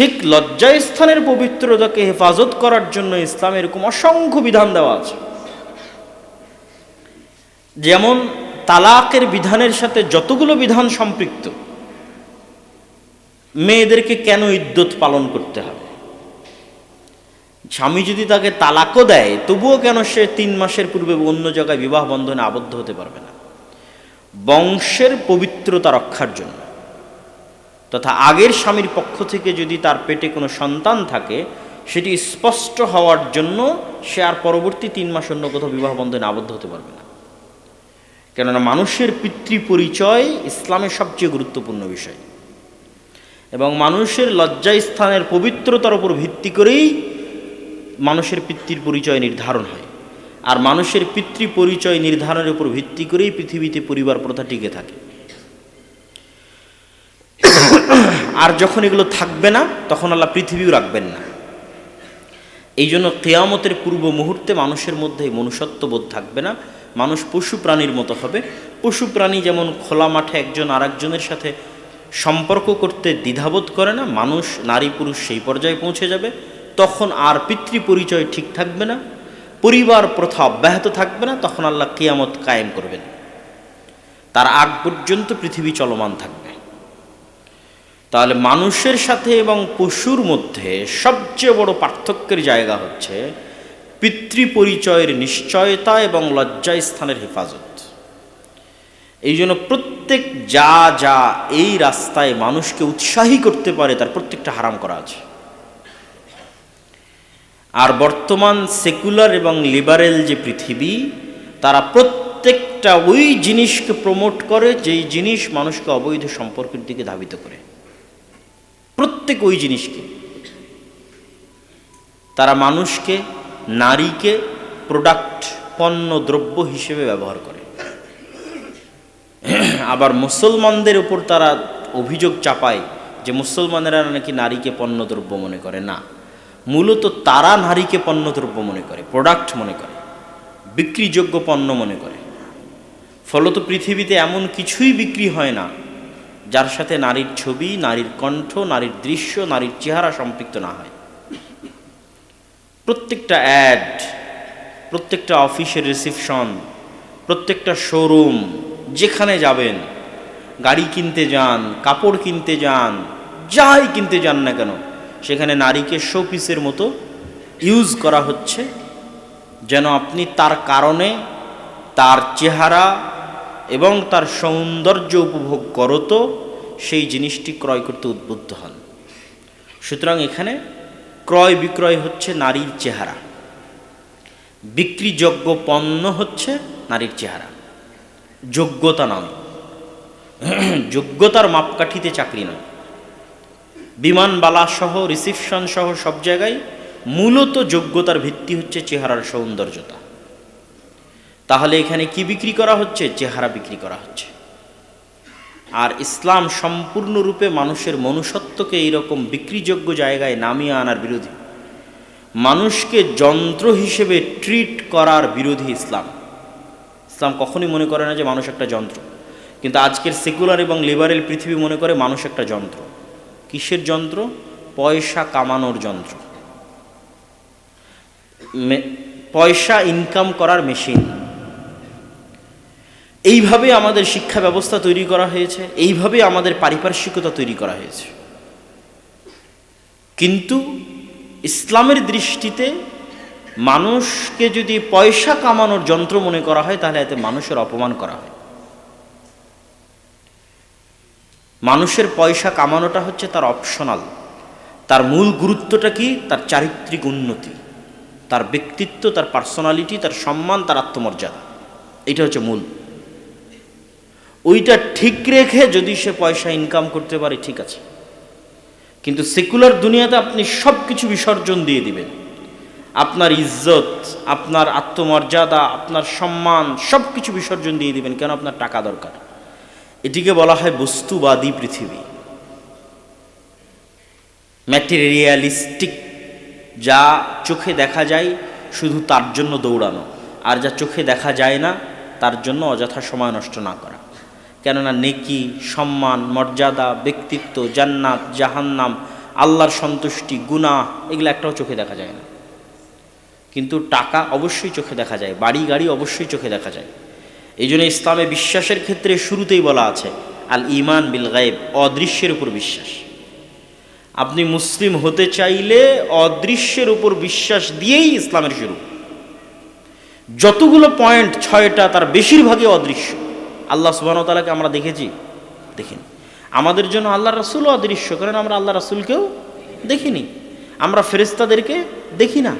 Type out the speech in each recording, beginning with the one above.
ঠিক লজ্জাস্থানের পবিত্রতাকে হেফাজত করার জন্য ইসলাম এরকম অসংখ্য বিধান দেওয়া আছে। যেমন তালাকের বিধানের সাথে যতগুলো বিধান সম্পৃক্ত, মেয়েদেরকে কেন ইদ্যত পালন করতে হবে? স্বামী যদি তাকে তালাকও দেয়, তবুও কেন সে তিন মাসের পূর্বে অন্য জায়গায় বিবাহ বন্ধনে আবদ্ধ হতে পারবে না? বংশের পবিত্রতা রক্ষার জন্য। তথা আগের স্বামীর পক্ষ থেকে যদি তার পেটে কোনো সন্তান থাকে, সেটি স্পষ্ট হওয়ার জন্য সে আর পরবর্তী তিন মাস অন্য কোথাও বিবাহ বন্ধনে আবদ্ধ হতে পারবে না। কেননা মানুষের পিতৃ পরিচয় ইসলামের সবচেয়ে গুরুত্বপূর্ণ বিষয়। এবং মানুষের লজ্জাস্থানের পবিত্রতার উপর ভিত্তি করেই মানুষের পিতৃর পরিচয় নির্ধারণ হয়। আর মানুষের পিতৃ পরিচয় নির্ধারণের উপর ভিত্তি করেই পৃথিবীতে পরিবার প্রথা টিকে থাকে। আর যখন এগুলো থাকবে না, তখন আল্লাহ পৃথিবীও রাখবেন না। এই জন্য কেয়ামতের পূর্ব মুহূর্তে মানুষের মধ্যে মনুষ্যত্ববোধ থাকবে না। মানুষ পশু প্রাণীর মতো হবে। পশু প্রাণী যেমন খোলা মাঠে একজন আরেকজনের সাথে সম্পর্ক করতে দ্বিধাবোধ করে না, মানুষ, নারী, পুরুষ সেই পর্যায়ে পৌঁছে যাবে, তখন আর পিতৃ পরিচয় ঠিক থাকবে না, পরিবার প্রথা অব্যাহত থাকবে না, তখন আল্লাহ কিয়ামত কায়েম করবেন। তার আগ পর্যন্ত পৃথিবী চলমান থাকবে। তাহলে মানুষের সাথে এবং পশুর মধ্যে সবচেয়ে বড় পার্থক্যের জায়গা হচ্ছে পিতৃ পরিচয়ের নিশ্চয়তা এবং লজ্জাস্থানের হেফাজত। এই জন্য প্রত্যেক যা যা এই রাস্তায় মানুষকে উৎসাহী করতে পারে, তার প্রত্যেকটা হারাম করা আছে। আর বর্তমান সেকুলার এবং লিবারেল যে পৃথিবী, তারা প্রত্যেকটা ওই জিনিসকে প্রমোট করে, যেই জিনিস মানুষকে অবৈধ সম্পর্কের দিকে ধাবিত করে। প্রত্যেক ওই জিনিসকে। তারা মানুষকে, নারীকে প্রোডাক্ট পণ্য, দ্রব্য হিসেবে ব্যবহার করে। আবার মুসলমানদের উপর তারা অভিযোগ চাপায় যে মুসলমানেরা নাকি নারীকে পণ্যদ্রব্য মনে করে। না, মূলত তারা নারীকে পণ্যদ্রব্য মনে করে প্রোডাক্ট মনে করে, বিক্রিযোগ্য পণ্য মনে করে। ফলত পৃথিবীতে এমন কিছুই বিক্রি হয় না যার সাথে নারীর ছবি, নারীর কণ্ঠ, নারীর দৃশ্য, নারীর চেহারা সম্পৃক্ত না হয়। প্রত্যেকটা অ্যাড প্রত্যেকটা অফিসের রিসিপশন প্রত্যেকটা শোরুম যেখানে যাবেন, গাড়ি কিনতে যান, কাপড় কিনতে যান, যাই কিনতে যান না কেন, সেখানে নারীকে শোপিসের মতো ইউজ করা হচ্ছে, যেন আপনি তার কারণে, তার চেহারা এবং তার সৌন্দর্য উপভোগ করতো সেই জিনিসটি ক্রয় করতে উদ্বুদ্ধ হন। সুতরাং এখানে ক্রয় বিক্রয় হচ্ছে নারীর চেহারা। বিক্রিযোগ্য পণ্য হচ্ছে নারীর চেহারা। যোগ্যতা নয় যোগ্যতার মাপকাঠিতে চাকরি নয়। বিমানবালা সহ, রিসিপশন সহ সব জায়গায় মূলত যোগ্যতার ভিত্তি হচ্ছে চেহারার সৌন্দর্যতা। তাহলে এখানে কি বিক্রি করা হচ্ছে? চেহারা বিক্রি করা হচ্ছে। আর ইসলাম সম্পূর্ণরূপে মানুষের মনুষ্যত্বকে এইরকম বিক্রিযোগ্য জায়গায় নামিয়ে আনার বিরোধী। মানুষকে যন্ত্র হিসেবে ট্রিট করার বিরোধী ইসলাম। ইসলাম কখনই মনে করে না যে মানুষ একটা যন্ত্র। কিন্তু আজকের সেকুলার এবং লিবারেল পৃথিবী মনে করে মানুষ একটা যন্ত্র। কিসের যন্ত্র? পয়সা কামানোর যন্ত্র। পয়সা ইনকাম করার মেশিন এইভাবে আমাদের শিক্ষা ব্যবস্থা তৈরি করা হয়েছে, এইভাবে আমাদের পারিপার্শ্বিকতা তৈরি করা হয়েছে। কিন্তু ইসলামের দৃষ্টিতে মানুষকে যদি পয়সা কামানোর যন্ত্র মনে করা হয়, তাহলে এতে মানুষের অপমান করা হয়। মানুষের পয়সা কামানোটা হচ্ছে তার অপশনাল তার মূল গুরুত্বটা কি? তার চারিত্রিক উন্নতি। তার ব্যক্তিত্ব, তার পার্সোনালিটি তার সম্মান, তার আত্মমর্যাদা। এটা হচ্ছে মূল। ওইটা ঠিক রেখে যদি সে পয়সা ইনকাম করতে পারে, ঠিক আছে। কিন্তু সেকুলার দুনিয়াতে আপনি সব কিছু বিসর্জন দিয়ে দিবেন। আপনার ইজ্জত, আপনার আত্মমর্যাদা, আপনার সম্মান সব কিছু বিসর্জন দিয়ে দিবেন কেন? আপনার টাকা দরকার। এটিকে বলা হয় বস্তুবাদী পৃথিবী। ম্যাটেরিয়ালিস্টিক যা চোখে দেখা যায় শুধু তার জন্য দৌড়ানো, আর যা চোখে দেখা যায় না, তার জন্য অযথা সময় নষ্ট না করা। কেননা নেকি, সম্মান, মর্যাদা, ব্যক্তিত্ব, জান্নাত, জাহান্নাম, আল্লাহর সন্তুষ্টি গুণা এগুলো একটাও চোখে দেখা যায় না। কিন্তু টাকা অবশ্যই চোখে দেখা যায়, বাড়ি গাড়ি অবশ্যই চোখে দেখা যায়। এই জন্য ইসলামে বিশ্বাসের ক্ষেত্রে শুরুতেই বলা আছে, আল ইমান বিল গায়েব, অদৃশ্যের উপর বিশ্বাস। আপনি মুসলিম হতে চাইলে অদৃশ্যের উপর বিশ্বাস দিয়েই ইসলামের শুরু। যতগুলো পয়েন্ট ছয়টা, তার বেশিরভাগই অদৃশ্য। আল্লাহ সুবাহতালাকে আমরা দেখেছি, দেখিনি। আমাদের জন্য আল্লাহ রাসুলও অদৃশ্য, কারণ আমরা আল্লাহ রাসুলকেও দেখিনি। আমরা ফেরেস্তাদেরকে দেখি না।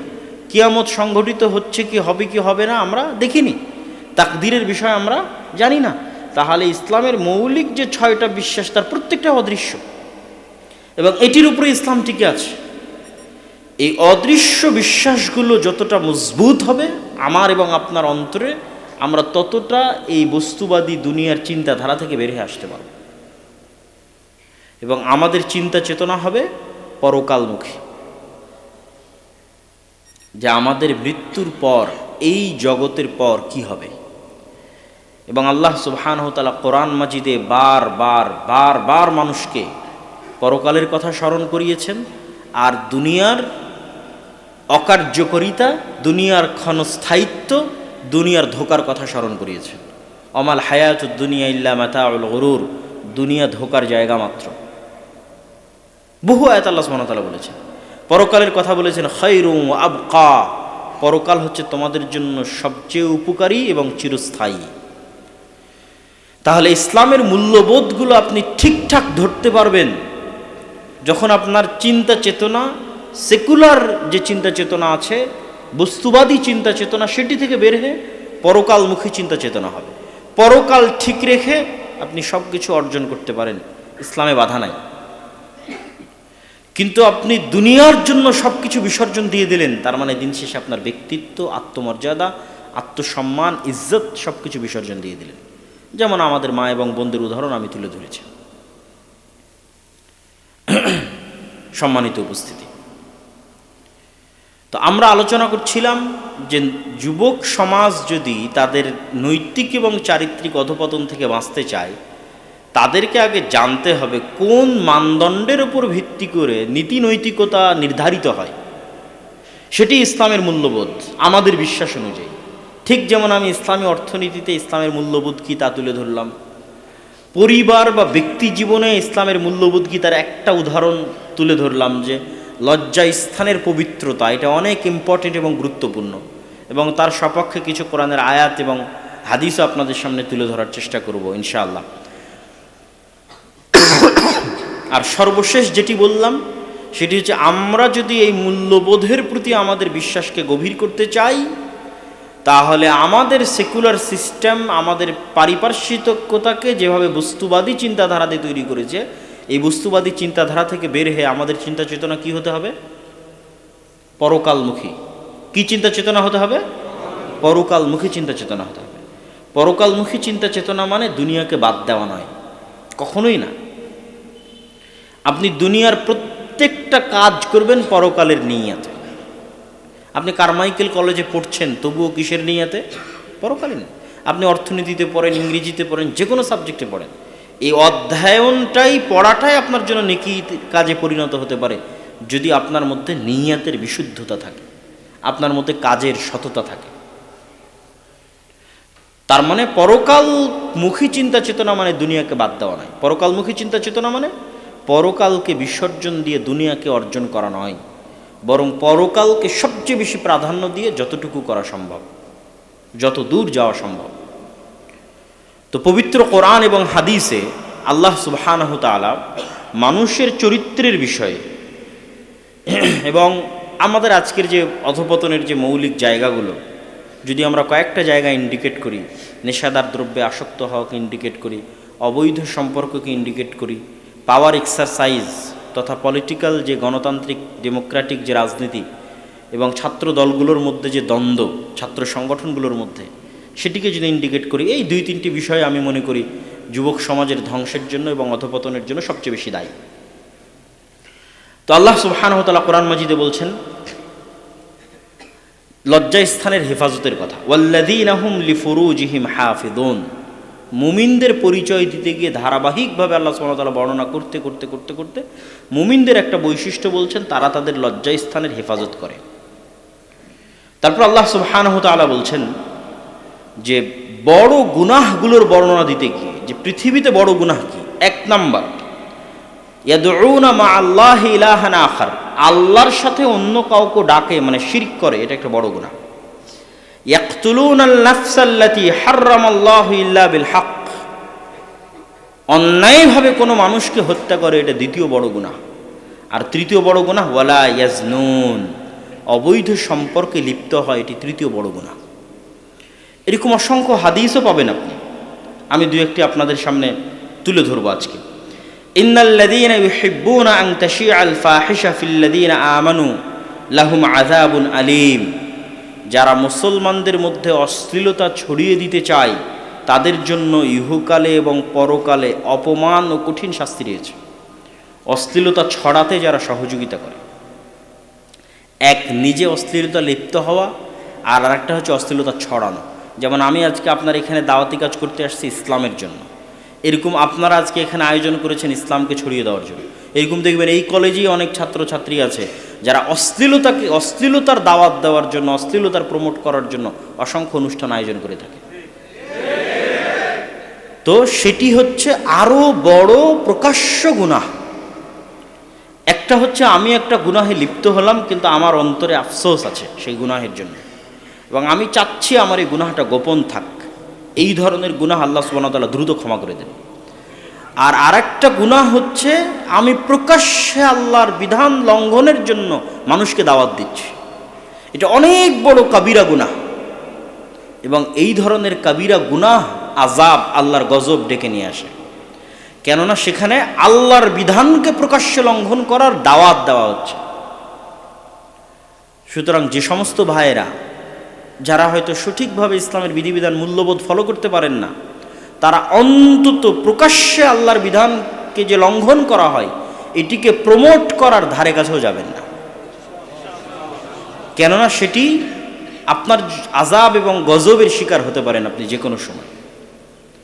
কিয়ামত সংঘটিত হচ্ছে কি, হবে কি, হবে না, আমরা দেখিনি। তাকদিরের বিষয় আমরা জানি না। তাহলে ইসলামের মৌলিক যে ছয়টা বিশ্বাস, তার প্রত্যেকটা অদৃশ্য। এবং এটির উপরে ইসলাম টিকে আছে। এই অদৃশ্য বিশ্বাসগুলো যতটা মজবুত হবে, আমার এবং আপনার অন্তরে আমরা ততটা এই বস্তুবাদী দুনিয়ার চিন্তাধারা থেকে বের হয়ে আসতে পারব। এবং আমাদের চিন্তা চেতনা হবে পরকালমুখী। যে আমাদের মৃত্যুর পর, এই জগতের পর কি হবে? এবং আল্লাহ সুবহানহতালা কোরআন মাজিদে বার বার বার বার মানুষকে পরকালের কথা স্মরণ করিয়েছেন, আর দুনিয়ার অকার্যকরিতা, দুনিয়ার ক্ষণস্থায়িত্ব দুনিয়ার ধোকার কথা স্মরণ করিয়েছেন অমাল হায়াত দুনিয়া ইল্লা মাতাউল গরুর, দুনিয়া ধোকার জায়গা মাত্র। বহু আয়াত আল্লাহ সুবহানাহু বলেছেন। পরকালের কথা বলেছেন খৈরু আবকা। পরকাল হচ্ছে তোমাদের জন্য সবচেয়ে উপকারী এবং চিরস্থায়ী। তাহলে ইসলামের মূল্যবোধগুলো আপনি ঠিকঠাক ধরতে পারবেন। যখন আপনার চিন্তা চেতনা, সেকুলার যে চিন্তা চেতনা আছে বস্তুবাদী চিন্তা চেতনা সেটি থেকে বের হয়ে পরকালমুখী চিন্তা চেতনা হবে। পরকাল ঠিক রেখে আপনি সব কিছু অর্জন করতে পারেন, ইসলামে বাধা নাই। কিন্তু আপনি দুনিয়ার জন্য সব কিছু বিসর্জন দিয়ে দিলেন, তার মানে দিন শেষে আপনার ব্যক্তিত্ব, আত্মমর্যাদা, আত্মসম্মান, ইজ্জত সব কিছু বিসর্জন দিয়ে দিলেন। যেমন আমাদের মা এবং বোনদের উদাহরণ আমি তুলে ধরেছি। সম্মানিত উপস্থিতি। তো আমরা আলোচনা করছিলাম যে যুবক সমাজ যদি তাদের নৈতিক এবং চারিত্রিক অধপতন থেকে বাঁচতে চায়, তাদেরকে আগে জানতে হবে কোন মানদণ্ডের উপর ভিত্তি করে নীতি নৈতিকতা নির্ধারিত হয়। সেটি ইসলামের মূল্যবোধ, আমাদের বিশ্বাস অনুযায়ী। ঠিক যেমন আমি ইসলামী অর্থনীতিতে ইসলামের মূল্যবোধ কী তা তুলে ধরলাম। পরিবার বা ব্যক্তি জীবনে ইসলামের মূল্যবোধ কি তার একটা উদাহরণ তুলে ধরলাম যে লজ্জা স্থানের পবিত্রতা, এটা অনেক ইম্পর্টেন্ট এবং গুরুত্বপূর্ণ। এবং তার সপক্ষে কিছু কোরআনের আয়াত এবং হাদিসও আপনাদের সামনে তুলে ধরার চেষ্টা করব, ইনশাআল্লাহ। আর সর্বশেষ যেটি বললাম, সেটি হচ্ছে আমরা যদি এই মূল্যবোধের প্রতি আমাদের বিশ্বাসকে গভীর করতে চাই, তাহলে আমাদের সেকুলার সিস্টেম, আমাদের পারিপার্শ্বিকতাকে যেভাবে বস্তুবাদী চিন্তাধারা দিয়ে তৈরি করেছে এই বস্তুবাদী চিন্তাধারা থেকে বের হয়ে আমাদের চিন্তা চেতনা কি হতে হবে? পরকালমুখী। কি চিন্তা চেতনা হতে হবে? পরকালমুখী চিন্তা চেতনা হতে হবে। পরকালমুখী চিন্তা চেতনা মানে দুনিয়াকে বাদ দেওয়া নয়। কখনোই না। আপনি দুনিয়ার প্রত্যেকটা কাজ করবেন পরকালের নিয়াতে। আপনি কারমাইকেল কলেজে পড়ছেন, তবুও কিসের নিয়াতে? পরকালীন আপনি অর্থনীতিতে পড়েন, ইংরেজিতে পড়েন যে কোনো সাবজেক্টে পড়েন। এই অধ্যয়নটাই, পড়াটাই আপনার জন্য নেকি কাজে পরিণত হতে পারে যদি আপনার মধ্যে নিয়াতের বিশুদ্ধতা থাকে, আপনার মধ্যে কাজের সততা থাকে। তার মানে পরকালমুখী চিন্তা চেতনা মানে দুনিয়াকে বাদ দেওয়া নয়। পরকালমুখী চিন্তা চেতনা মানে পরকালকে বিসর্জন দিয়ে দুনিয়াকে অর্জন করা নয়, বরং পরকালকে সবচেয়ে বেশি প্রাধান্য দিয়ে যতটুকু করা সম্ভব, যত দূর যাওয়া সম্ভব। তো পবিত্র কোরআন এবং হাদিসে আল্লাহ সুবহানাহু তাআলা মানুষের চরিত্রের বিষয়ে এবং আমাদের আজকের যে অধপতনের যে মৌলিক জায়গাগুলো, যদি আমরা কয়েকটা জায়গা ইন্ডিকেট করি, নেশাদার দ্রব্যে আসক্ত হওয়াকে ইন্ডিকেট করি, অবৈধ সম্পর্ককে ইন্ডিকেট করি পাওয়ার এক্সারসাইজ তথা পলিটিক্যাল যে গণতান্ত্রিক ডেমোক্রেটিক যে রাজনীতি এবং ছাত্র দলগুলোর মধ্যে যে দ্বন্দ্ব, ছাত্র সংগঠনগুলোর মধ্যে সেটিকে যদি ইন্ডিকেট করি, এই দুই তিনটি বিষয় আমি মনে করি যুবক সমাজের ধ্বংসের জন্য এবং অধপতনের জন্য সবচেয়ে বেশি দায়ী। তো আল্লাহ সুবহানহতালা কোরআন মাজিদে বলছেন লজ্জা স্থানের হেফাজতের কথা। ওয়াল্লাদিন লিফুরুজিহিম হাফিদুন মুমিনদের পরিচয় দিতে গিয়ে ধারাবাহিকভাবে আল্লাহ সুবহানাহু বর্ণনা করতে করতে করতে করতে মুমিনদের একটা বৈশিষ্ট্য বলছেন, তারা তাদের লজ্জাস্থানের হেফাজত করে। তারপর আল্লাহ সুবহানাহু তাআলা বলছেন যে বড় গুনাহগুলোর বর্ণনা দিতে গিয়ে, যে পৃথিবীতে বড় গুনাহ কি? এক নাম্বার মা আল্লাহ ইলাহান আখার, আল্লাহর সাথে অন্য কাউকে ডাকে মানে শিরক করে, এটা একটা বড় বিল হক অন্যায়ভাবে কোনো মানুষকে হত্যা করে, এটা দ্বিতীয় বড় গুনাহ। আর তৃতীয় বড় গুনাহ, ওয়ালা ইয়াজনুন, অবৈধ সম্পর্কে লিপ্ত হয়, এটি তৃতীয় বড় গুনাহ। এরকম অসংখ্য হাদিসও পাবেন আপনি। আমি দু একটি আপনাদের সামনে তুলে ধরবো আজকে। আমানু লাহুম আযাবুন আলীম। যারা মুসলমানদের মধ্যে অশ্লীলতা ছড়িয়ে দিতে চায়, তাদের জন্য ইহুকালে এবং পরকালে অপমান ও কঠিন শাস্তি রয়েছে। অশ্লীলতা ছড়াতে যারা সহযোগিতা করে। এক, নিজে অশ্লীলতা লিপ্ত হওয়া, আর আরেকটা হচ্ছে অশ্লীলতা ছড়ানো। যেমন আমি আজকে আপনার এখানে দাওয়াতি কাজ করতে আসছি ইসলামের জন্য। এরকম আপনারা আজকে এখানে আয়োজন করেছেন ইসলামকে ছড়িয়ে দেওয়ার জন্য। এরকম দেখবেন এই কলেজেই অনেক ছাত্রছাত্রী আছে যারা অশ্লীলতাকে, অশ্লীলতার দাওয়াত দেওয়ার জন্য, অশ্লীলতার প্রমোট করার জন্য অসংখ্য অনুষ্ঠান আয়োজন করে থাকে। তো সেটি হচ্ছে আরও বড় প্রকাশ্য গুনাহ। একটা হচ্ছে আমি একটা গুনাহে লিপ্ত হলাম, কিন্তু আমার অন্তরে আফসোস আছে সেই গুনাহের জন্য। এবং আমি চাচ্ছি আমার এই গুনাহটা গোপন থাক। এই ধরনের গুনাহ আল্লাহ সুবাহতাল্লাহ দ্রুত ক্ষমা করে দেন। আর আরেকটা গুনাহ হচ্ছে, আমি প্রকাশ্যে আল্লাহর বিধান লঙ্ঘনের জন্য মানুষকে দাওয়াত দিচ্ছি। এটা অনেক বড় কাবিরা গুনাহ। এবং এই ধরনের কাবিরা গুনাহ আজাব আল্লাহর গজব ডেকে নিয়ে আসে। কেননা সেখানে আল্লাহর বিধানকে প্রকাশ্যে লঙ্ঘন করার দাওয়াত দেওয়া হচ্ছে। সুতরাং যে সমস্ত ভাইয়েরা যারা হয়তো সঠিকভাবে ইসলামের বিধিবিধান মূল্যবোধ ফলো করতে পারেন না, তারা অন্তত প্রকাশ্যে আল্লাহর বিধানকে যে লঙ্ঘন করা হয়, এটিকে প্রমোট করার ধারে কাছেও যাবেন না। কেননা সেটি আপনার আজাব এবং গজবের শিকার হতে পারেন আপনি যে কোনো সময়।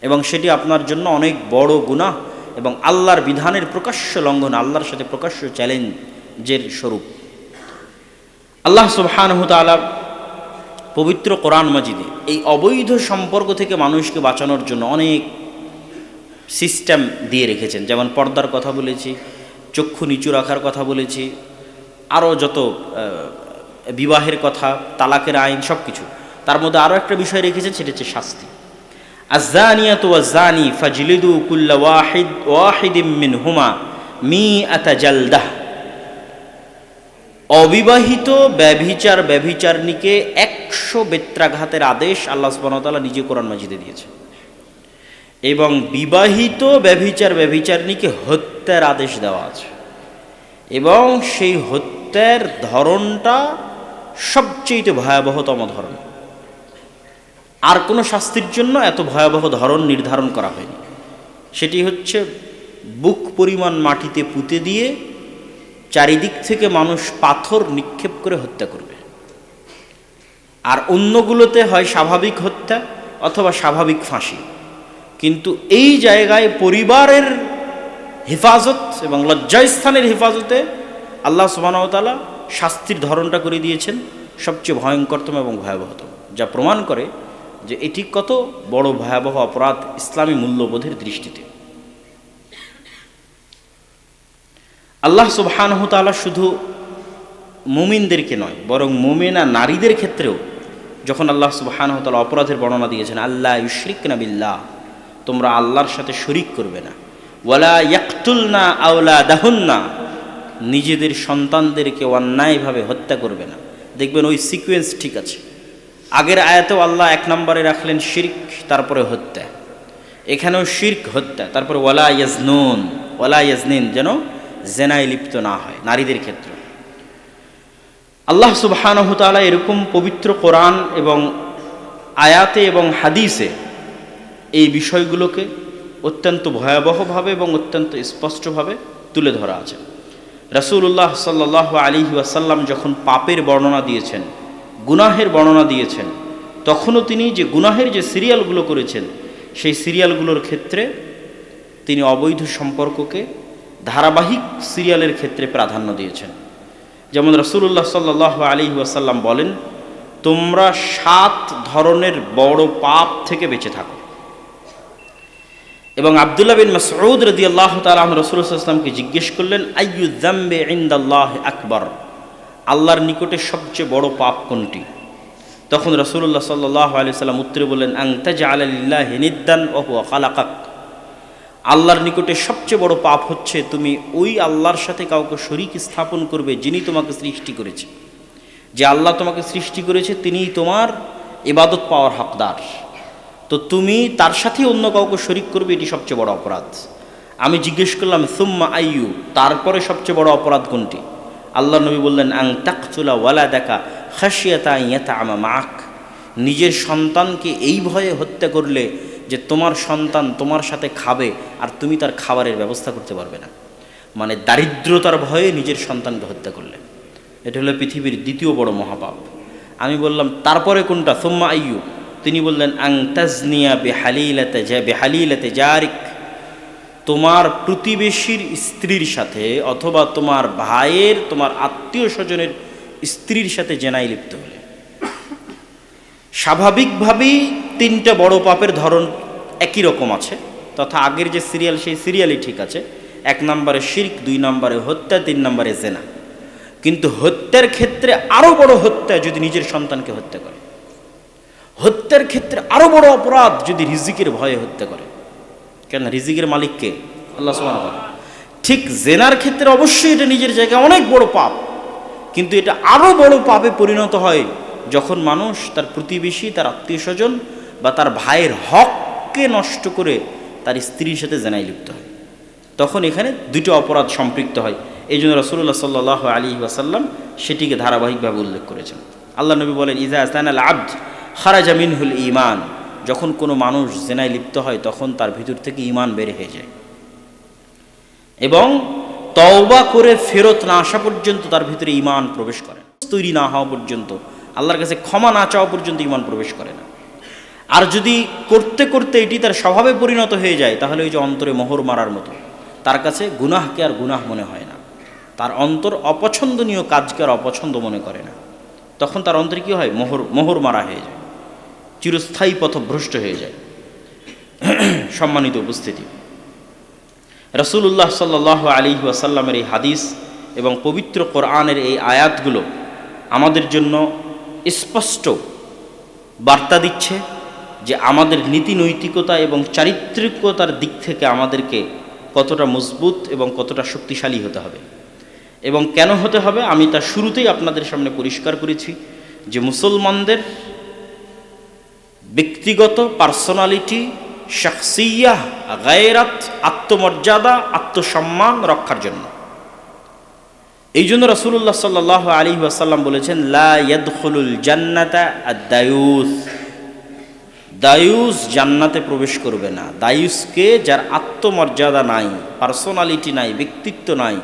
এবং সেটি আপনার জন্য অনেক বড় গুনাহ এবং আল্লাহর বিধানের প্রকাশ্য লঙ্ঘন, আল্লাহর সাথে প্রকাশ্য চ্যালেঞ্জের স্বরূপ। আল্লাহ সুবহানহু তাআলা পবিত্র কোরআন মাজিদে, এই অবৈধ সম্পর্ক থেকে মানুষকে বাঁচানোর জন্য অনেক সিস্টেম দিয়ে রেখেছেন। যেমন পর্দার কথা বলেছি, চক্ষু নিচু রাখার কথা বলেছি, আরও যত বিবাহের কথা, তালাকের আইন সব কিছু তার মধ্যে আরও একটা বিষয় রেখেছেন, সেটা হচ্ছে শাস্তি। আজানিয়াত ওয়াজানি ফাজলিদু কুল্লা ওয়াহিদ, ওয়াহিদিম মিন হুমা মি আতা জালদাহ। অবিবাহিত ব্যভিচার ব্যভিচারণীকে একশো বেত্রাঘাতের আদেশ আল্লাহ সুবাহতাল্লাহ নিজে কোরআন মাজিদে দিয়েছে এবং বিবাহিত ব্যভিচার ব্যভিচারণীকে হত্যার আদেশ দেওয়া আছে। এবং সেই হত্যার ধরনটা সবচেয়ে ভয়াবহতম ধরন। আর কোনো শাস্তির জন্য এত ভয়াবহ ধরন নির্ধারণ করা হয়নি। সেটি হচ্ছে বুক পরিমাণ মাটিতে পুঁতে দিয়ে চারিদিক থেকে মানুষ পাথর নিক্ষেপ করে হত্যা করবে। আর অন্যগুলোতে হয় স্বাভাবিক হত্যা অথবা স্বাভাবিক ফাঁসি। কিন্তু এই জায়গায় পরিবারের হেফাজত এবং লজ্জাস্থানের হেফাজতে আল্লাহ সুবাহতালা শাস্তির ধরনটা করে দিয়েছেন সবচেয়ে ভয়ঙ্করতম এবং ভয়াবহতম, যা প্রমাণ করে যে এটি কত বড় ভয়াবহ অপরাধ ইসলামী মূল্যবোধের দৃষ্টিতে। আল্লাহ সুবহানহতালা শুধু মুমিনদেরকে নয়, বরং মুমিনা নারীদের ক্ষেত্রেও যখন আল্লাহ সুবহানহতালা অপরাধের বর্ণনা দিয়েছেন আল্লাহ ইউশরিক বিল্লাহ, তোমরা আল্লাহর সাথে শরিক করবে না। ওয়ালা ইয়াকতুল না আওলা দাহুন না নিজেদের সন্তানদেরকে অন্যায়ভাবে হত্যা করবে না। দেখবেন ওই সিকোয়েন্স ঠিক আছে। আগের আয়াতেও আল্লাহ এক নম্বরে রাখলেন, শির্ক, তারপরে হত্যা। এখানেও শির্ক, হত্যা, তারপরে ওয়ালা ইয়াজনুন, ওয়ালা ইয়াজনিন, যেন জেনায় লিপ্ত না হয়, নারীদের ক্ষেত্রে। আল্লাহ সুবহানহু তাআলা এরকম পবিত্র কোরআন এবং আয়াতে এবং হাদিসে এই বিষয়গুলোকে অত্যন্ত ভয়াবহভাবে এবং অত্যন্ত স্পষ্টভাবে তুলে ধরা আছে। রাসূলুল্লাহ সাল্লাহ আলী ওয়াসাল্লাম যখন পাপের বর্ণনা দিয়েছেন, গুনাহের বর্ণনা দিয়েছেন, তখনও তিনি যে গুনাহের যে সিরিয়ালগুলো করেছেন, সেই সিরিয়ালগুলোর ক্ষেত্রে তিনি অবৈধ সম্পর্ককে ধারাবাহিক সিরিয়ালের ক্ষেত্রে প্রাধান্য দিয়েছেন। যেমন রসুল্লাহ সাল্লাহ আলী ওয়াসাল্লাম বলেন, তোমরা সাত ধরনের বড় পাপ থেকে বেঁচে থাকো। এবং আবদুল্লাহ বিন মাসউদ রদি আল্লাহ তালাম রসুলামকে জিজ্ঞেস করলেন, আইয়ু জাম্বে ইন্দাল্লাহ আকবর? আল্লাহর নিকটে সবচেয়ে বড় পাপ কোনটি? তখন রসুল্লাহ সাল্লাহ আলি সাল্লাম উত্তরে বললেন আংতাজ আল্লাহ নিদ্দান ওহু খালাকাক। আল্লাহর নিকটে সবচেয়ে বড় পাপ হচ্ছে তুমি ওই আল্লাহর সাথে কাউকে শরিক স্থাপন করবে যিনি তোমাকে সৃষ্টি করেছে। যে আল্লাহ তোমাকে সৃষ্টি করেছে, তিনিই তোমার এবাদত পাওয়ার হকদার। তো তুমি তার সাথে অন্য কাউকে শরিক করবে, এটি সবচেয়ে বড় অপরাধ। আমি জিজ্ঞেস করলাম, সুম্মা আইয়ু? তারপরে সবচেয়ে বড় অপরাধ কোনটি? আল্লাহ নবী বললেন আং তাকচুলা ওয়ালা দেখা খাসিয়াতা ইয়াতা আমা মাক নিজের সন্তানকে এই ভয়ে হত্যা করলে যে তোমার সন্তান তোমার সাথে খাবে আর তুমি তার খাবারের ব্যবস্থা করতে পারবে না। মানে দারিদ্রতার ভয়ে নিজের সন্তানকে হত্যা করলে। এটা হলো পৃথিবীর দ্বিতীয় বড় মহাপাপ। আমি বললাম, তারপরে কোনটা? সোম্মা আইয়ু তিনি বললেন, আং তাজনিয়া বেহালিলাতে যা বেহালিলাতে জারিক। তোমার প্রতিবেশীর স্ত্রীর সাথে অথবা তোমার ভাইয়ের, তোমার আত্মীয় স্বজনের স্ত্রীর সাথে জেনাই লিপ্ত হলে। স্বাভাবিকভাবেই তিনটা বড় পাপের ধরন একই রকম আছে, তথা আগের যে সিরিয়াল, সেই সিরিয়ালই ঠিক আছে। এক নম্বরে শির্ক, দুই নম্বরে হত্যা, তিন নম্বরে জেনা। কিন্তু হত্যার ক্ষেত্রে আরও বড় হত্যা যদি নিজের সন্তানকে হত্যা করে। হত্যার ক্ষেত্রে আরও বড় অপরাধ যদি রিজিকের ভয়ে হত্যা করে। কেন রিজিকের মালিককে আল্লাহ সুমান ঠিক জেনার ক্ষেত্রে অবশ্যই এটা নিজের জায়গায় অনেক বড় পাপ। কিন্তু এটা আরও বড় পাপে পরিণত হয় যখন মানুষ তার প্রতিবেশী, তার আত্মীয় স্বজন বা তার ভাইয়ের হককে নষ্ট করে তার স্ত্রীর সাথে জেনাই লিপ্ত হয়, তখন এখানে দুটো অপরাধ সম্পৃক্ত হয়। এই জন্য রসুল্লাহ সাল্লাহ আলী ওয়াসাল্লাম সেটিকে ধারাবাহিকভাবে উল্লেখ করেছেন। আল্লাহ নবী বলেন ইজা আসান আল আব্দ খারাজা মিনহুল ইমান যখন কোনো মানুষ জেনায় লিপ্ত হয়, তখন তার ভিতর থেকে ইমান বের হয়ে যায়। এবং তওবা করে ফেরত না আসা পর্যন্ত তার ভিতরে ইমান প্রবেশ করে। তৈরি না হওয়া পর্যন্ত আল্লাহর কাছে ক্ষমা না চাওয়া পর্যন্ত ইমান প্রবেশ করে না। আর যদি করতে করতে এটি তার স্বভাবে পরিণত হয়ে যায়, তাহলে ওই যে অন্তরে মোহর মারার মতো। তার কাছে গুনাহকে আর গুনাহ মনে হয় না। তার অন্তর অপছন্দনীয় কাজকে আর অপছন্দ মনে করে না। তখন তার অন্তরে কী হয়? মোহর মোহর মারা হয়ে যায়। চিরস্থায়ী পথভ্রষ্ট হয়ে যায়। সম্মানিত উপস্থিতি। রসুল্লাহ সাল্লাহ আলী ওয়াসাল্লামের এই হাদিস এবং পবিত্র কোরআনের এই আয়াতগুলো আমাদের জন্য স্পষ্ট বার্তা দিচ্ছে যে আমাদের নীতি নৈতিকতা এবং চারিত্রিকতার দিক থেকে আমাদেরকে কতটা মজবুত এবং কতটা শক্তিশালী হতে হবে। এবং কেন হতে হবে আমি তা শুরুতেই আপনাদের সামনে পরিষ্কার করেছি যে মুসলমানদের ব্যক্তিগত পার্সোনালিটি শাকসিয়া গায়রাত, আত্মমর্যাদা, আত্মসম্মান রক্ষার জন্য। এই জন্য রসুল্লাহ সাল্লাহ আলী আসাল্লাম বলেছেন, লা ইয়াদখুলুল জান্নাতা দায়ুস দায়ুস জান্নাতে প্রবেশ করবে না। দায়ুসকে যার আত্মমর্যাদা নাই পার্সোনালিটি নাই, ব্যক্তিত্ব নাই,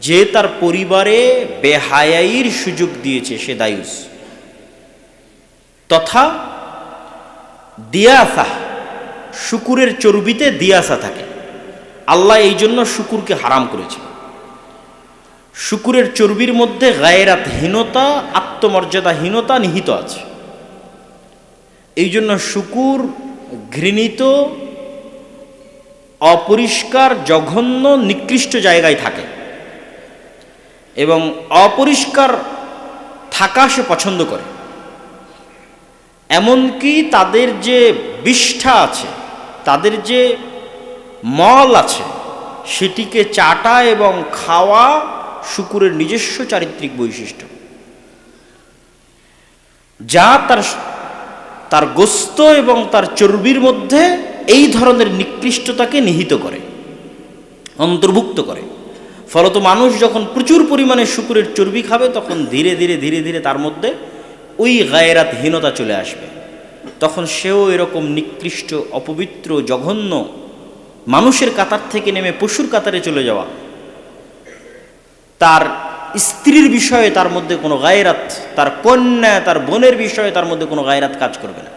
যে তার পরিবারে বেহায়াইর সুযোগ দিয়েছে, সে দায়ুস। তথা দিয়াসা, শুকুরের চর্বিতে দিয়াসা থাকে। আল্লাহ এই জন্য শুকুরকে হারাম করেছে শুকুরের চর্বির মধ্যে গায়েরাতহীনতা আত্মমর্যাদাহীনতা নিহিত আছে। এই জন্য শুকুর ঘৃণিত, অপরিষ্কার, জঘন্য, নিকৃষ্ট জায়গায় থাকে এবং অপরিষ্কার থাকা সে পছন্দ করে। এমনকি তাদের যে বিষ্ঠা আছে, তাদের যে মল আছে, সেটিকে চাটা এবং খাওয়া শুকুরের নিজস্ব চারিত্রিক বৈশিষ্ট্য। যা তার তার গোস্ত এবং তার চর্বির মধ্যে এই ধরনের নিকৃষ্টতাকে নিহিত করে, অন্তর্ভুক্ত করে। ফলত মানুষ যখন প্রচুর পরিমাণে শুকুরের চর্বি খাবে, তখন ধীরে ধীরে ধীরে ধীরে তার মধ্যে ওই গায়েরাতহীনতা চলে আসবে। তখন সেও এরকম নিকৃষ্ট, অপবিত্র, জঘন্য মানুষের কাতার থেকে নেমে পশুর কাতারে চলে যাওয়া তার স্ত্রীর বিষয়ে তার মধ্যে কোনো গায়রাত, তার কন্যা, তার বোনের বিষয়ে তার মধ্যে কোনো গায়রাত কাজ করবে না।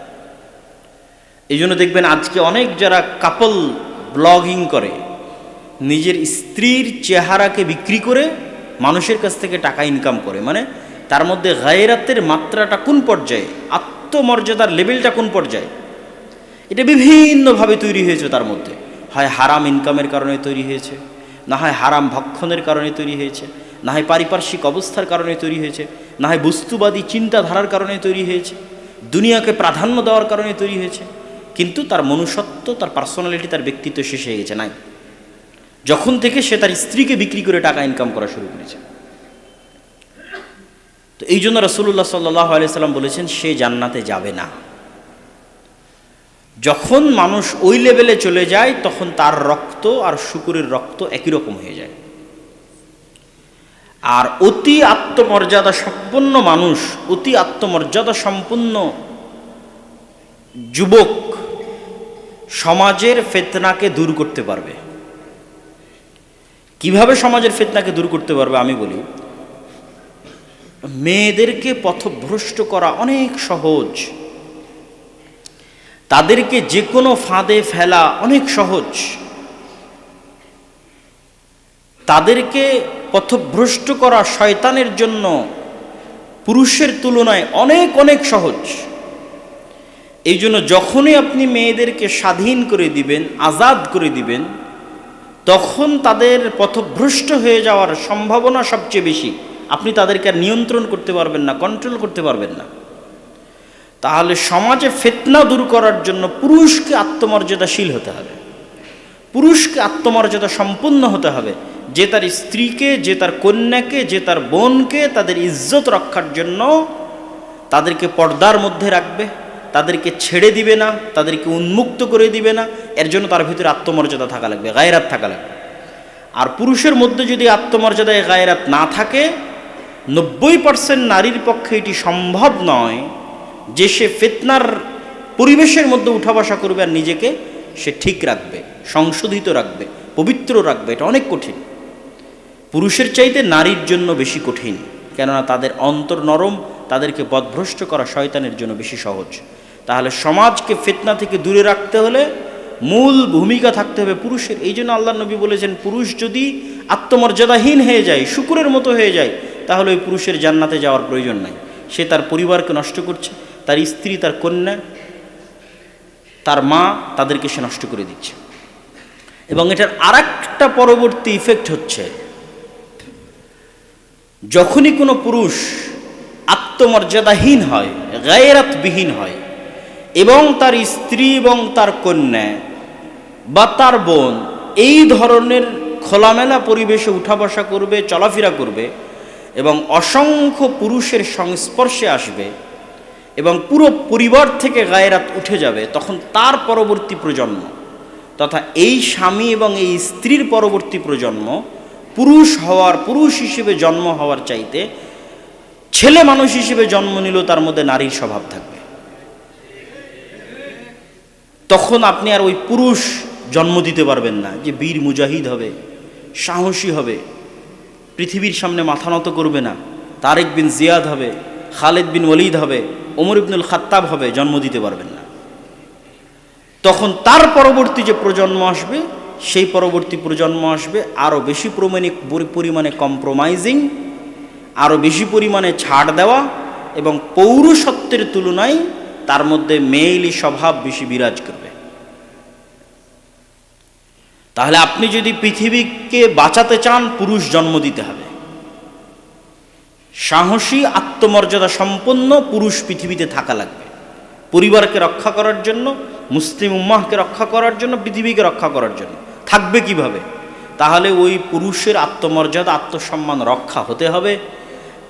এই জন্য দেখবেন আজকে অনেক যারা কাপল ব্লগিং করে, নিজের স্ত্রীর চেহারাকে বিক্রি করে মানুষের কাছ থেকে টাকা ইনকাম করে মানে তার মধ্যে গায়রাতের মাত্রাটা কোন পর্যায়ে, আত্মমর্যাদার লেভেলটা কোন পর্যায়ে? এটা বিভিন্নভাবে তৈরি হয়েছে তার মধ্যে। হয় হারাম ইনকামের কারণে তৈরি হয়েছে না হয় হারাম ভক্ষণের কারণে তৈরি হয়েছে না হয় পারিপার্শ্বিক অবস্থার কারণে তৈরি হয়েছে না হয় বস্তুবাদী চিন্তাধারার কারণে তৈরি হয়েছে, দুনিয়াকে প্রাধান্য দেওয়ার কারণে তৈরি হয়েছে, কিন্তু তার মনুষ্যত্ব, তার পার্সোনালিটি তার ব্যক্তিত্ব শেষ হয়ে গেছে, নাই। যখন থেকে সে তার স্ত্রীকে বিক্রি করে টাকা ইনকাম করা শুরু করেছে। তো এই জন্য রসুল্লাহ সাল্লাহ আলিয়াল্লাম বলেছেন, সে জান্নাতে যাবে না। যখন মানুষ ওই লেভেলে চলে যায়, তখন তার রক্ত আর শুকুরের রক্ত একই রকম হয়ে যায়। আর অতি আত্মমর্যাদা সম্পন্ন মানুষ, অতি আত্মমর্যাদা সম্পন্ন যুবক সমাজের ফেতনাকে দূর করতে পারবে। কীভাবে সমাজের ফেতনাকে দূর করতে পারবে আমি বলি, মেয়েদেরকে পথভ্রষ্ট করা অনেক সহজ। তাদেরকে যে কোনো ফাঁদে ফেলা অনেক সহজ। তাদেরকে পথভ্রষ্ট করা শয়তানের জন্য পুরুষের তুলনায় অনেক অনেক সহজ। এই জন্য যখনই আপনি মেয়েদেরকে স্বাধীন করে দিবেন, আজাদ করে দিবেন, তখন তাদের পথভ্রষ্ট হয়ে যাওয়ার সম্ভাবনা সবচেয়ে বেশি। আপনি তাদেরকে নিয়ন্ত্রণ করতে পারবেন না কন্ট্রোল করতে পারবেন না। তাহলে সমাজে ফেতনা দূর করার জন্য পুরুষকে আত্মমর্যাদাশীল হতে হবে। পুরুষকে আত্মমর্যাদা সম্পূর্ণ হতে হবে। যে তার স্ত্রীকে, যে তার কন্যাকে, যে তার বোনকে তাদের ইজ্জত রক্ষার জন্য তাদেরকে পর্দার মধ্যে রাখবে, তাদেরকে ছেড়ে দিবে না, তাদেরকে উন্মুক্ত করে দিবে না, এর জন্য তার ভিতরে আত্মমর্যাদা থাকা লাগবে, গায়রাত থাকা লাগবে। আর পুরুষের মধ্যে যদি আত্মমর্যাদায় গায়রাত না থাকে, নব্বই পার্সেন্ট নারীর পক্ষে এটি সম্ভব নয়। যে সে ফেতনার পরিবেশের মধ্যে উঠা বসা করবে আর নিজেকে, সে ঠিক রাখবে, সংশোধিত রাখবে, পবিত্র রাখবে, এটা অনেক কঠিন। পুরুষের চাইতে নারীর জন্য বেশি কঠিন, কেননা তাদের অন্তর নরম, তাদেরকে বদভ্রষ্ট করা শয়তানের জন্য বেশি সহজ। তাহলে সমাজকে ফেতনা থেকে দূরে রাখতে হলে মূল ভূমিকা থাকতে হবে পুরুষের। এই জন্য আল্লাহ নবী বলেছেন, পুরুষ যদি আত্মমর্যাদাহীন হয়ে যায়, শুকুরের মতো হয়ে যায়, তাহলে ওই পুরুষের জান্নাতে যাওয়ার প্রয়োজন নাই। সে তার পরিবারকে নষ্ট করছে তার স্ত্রী, তার কন্যা, তার মা তাদেরকে সে নষ্ট করে দিচ্ছে। এবং এটার আর একটা পরবর্তী ইফেক্ট হচ্ছে, যখনই কোনো পুরুষ আত্মমর্যাদাহীন হয়, গায়েরাতবিহীন হয়, এবং তার স্ত্রী এবং তার কন্যা বা তার বোন এই ধরনের খোলামেলা পরিবেশে উঠা বসা করবে, চলাফেরা করবে এবং অসংখ্য পুরুষের সংস্পর্শে আসবে এবং পুরো পরিবার থেকে গায়েরাত উঠে যাবে, তখন তার পরবর্তী প্রজন্ম, তথা এই স্বামী এবং এই স্ত্রীর পরবর্তী প্রজন্ম, পুরুষ হওয়ার, পুরুষ হিসেবে জন্ম হওয়ার চাইতে, ছেলে মানুষ হিসেবে জন্ম নিল তার মধ্যে নারীর স্বভাব থাকবে। তখন আপনি আর ওই পুরুষ জন্ম দিতে পারবেন না, যে বীর মুজাহিদ হবে, সাহসী হবে, পৃথিবীর সামনে মাথা নত করবে না, তারেক বিন জিয়াদ হবে, খালেদ বিন ওলিদ হবে ওমর ইবনুল খাত্তাব হবে, জন্ম দিতে পারবেন না। তখন তার পরবর্তী যে প্রজন্ম আসবে, সেই পরবর্তী প্রজন্ম আসবে আরও বেশি পরিমাণে পরিমাণে কম্প্রোমাইজিং আরও বেশি পরিমাণে ছাড় দেওয়া এবং পৌরসত্বের তুলনায় তার মধ্যে মেইলি স্বভাব বেশি বিরাজ করবে। তাহলে আপনি যদি পৃথিবীকে বাঁচাতে চান, পুরুষ জন্ম দিতে হবে। সাহসী, আত্মমর্যাদা সম্পন্ন পুরুষ পৃথিবীতে থাকা লাগবে। পরিবারকে রক্ষা করার জন্য, মুসলিম উম্মাহকে রক্ষা করার জন্য, পৃথিবীকে রক্ষা করার জন্য। থাকবে কীভাবে? তাহলে ওই পুরুষের আত্মমর্যাদা, আত্মসম্মান রক্ষা হতে হবে।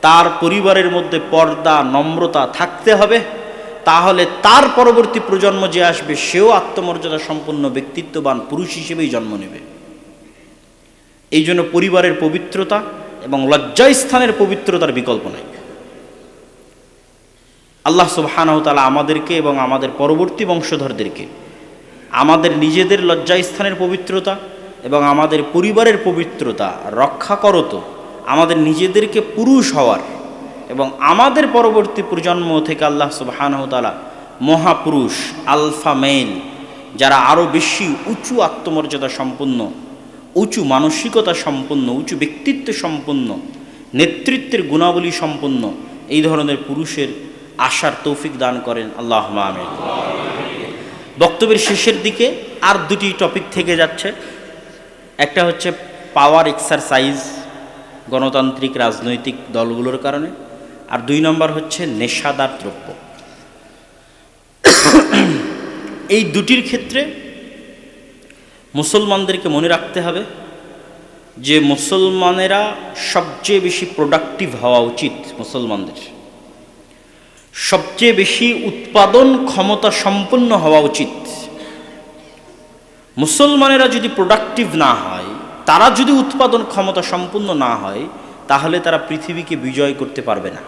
তার পরিবারের মধ্যে পর্দা, নম্রতা থাকতে হবে। তাহলে তার পরবর্তী প্রজন্ম যে আসবে, সেও আত্মমর্যাদা সম্পন্ন ব্যক্তিত্ববান পুরুষ হিসেবেই জন্ম নেবে। এই জন্য পরিবারের পবিত্রতা এবং লজ্জাস্থানের পবিত্রতার বিকল্প নাই। আল্লাহ সুবাহানহতালা আমাদেরকে এবং আমাদের পরবর্তী বংশধরদেরকে আমাদের নিজেদের লজ্জাস্থানের পবিত্রতা এবং আমাদের পরিবারের পবিত্রতা রক্ষা করত আমাদের নিজেদেরকে পুরুষ হওয়ার এবং আমাদের পরবর্তী প্রজন্ম থেকে আল্লাহ সুবাহানহতালা মহাপুরুষ, আলফা মেল, যারা আরও বেশি উঁচু আত্মমর্যাদা সম্পন্ন উঁচু মানসিকতা সম্পন্ন, উঁচু ব্যক্তিত্ব সম্পন্ন, নেতৃত্বের গুণাবলী সম্পন্ন এই ধরনের পুরুষের আশার তৌফিক দান করেন আল্লাহ আমিন। বক্তব্যের শেষের দিকে আর দুটি টপিক থেকে যাচ্ছে। একটা হচ্ছে পাওয়ার এক্সারসাইজ গণতান্ত্রিক রাজনৈতিক দলগুলোর কারণে। আর দুই নম্বর হচ্ছে নেশাদার দ্রব্য। এই দুটির ক্ষেত্রে মুসলমানদেরকে মনে রাখতে হবে যে মুসলমানেরা সবচেয়ে বেশি প্রোডাক্টিভ হওয়া উচিত মুসলমানদের। সবচেয়ে বেশি উৎপাদন ক্ষমতা সম্পন্ন হওয়া উচিত। মুসলমানেরা যদি প্রোডাক্টিভ না হয়, তারা যদি উৎপাদন ক্ষমতা সম্পন্ন না হয়, তাহলে তারা পৃথিবীকে বিজয় করতে পারবে না।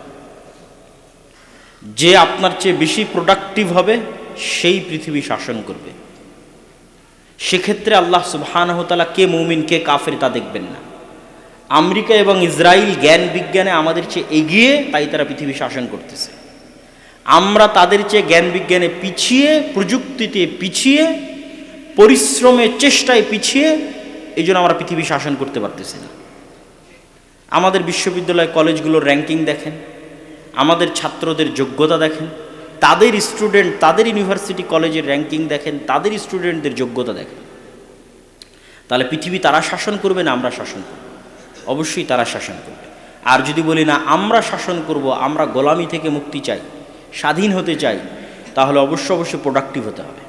যে আপনার চেয়ে বেশি প্রোডাক্টিভ হবে, সেই পৃথিবী শাসন করবে। সেক্ষেত্রে আল্লাহ সুবহানহতালা কে মুমিন, কে কাফের তা দেখবেন না। আমেরিকা এবং ইসরায়েল জ্ঞান বিজ্ঞানে আমাদের চেয়ে এগিয়ে তাই তারা পৃথিবী শাসন করতেছে। আমরা তাদের চেয়ে জ্ঞান বিজ্ঞানে পিছিয়ে, প্রযুক্তিতে পিছিয়ে, পরিশ্রমের চেষ্টায় পিছিয়ে এই জন্য আমরা পৃথিবী শাসন করতে পারতেছি না। আমাদের বিশ্ববিদ্যালয় কলেজগুলোর র্যাঙ্কিং দেখেন, আমাদের ছাত্রদের যোগ্যতা দেখেন তাদের স্টুডেন্ট তাদের ইউনিভার্সিটি কলেজের র্যাঙ্কিং দেখেন, তাদের স্টুডেন্টদের যোগ্যতা দেখেন। তাহলে পৃথিবী তারা শাসন করবে না আমরা শাসন করব? অবশ্যই তারা শাসন করবে। আর যদি বলি না, আমরা শাসন করব, আমরা গোলামি থেকে মুক্তি চাই, স্বাধীন হতে চাই, তাহলে অবশ্য অবশ্যই প্রোডাক্টিভ হতে হবে।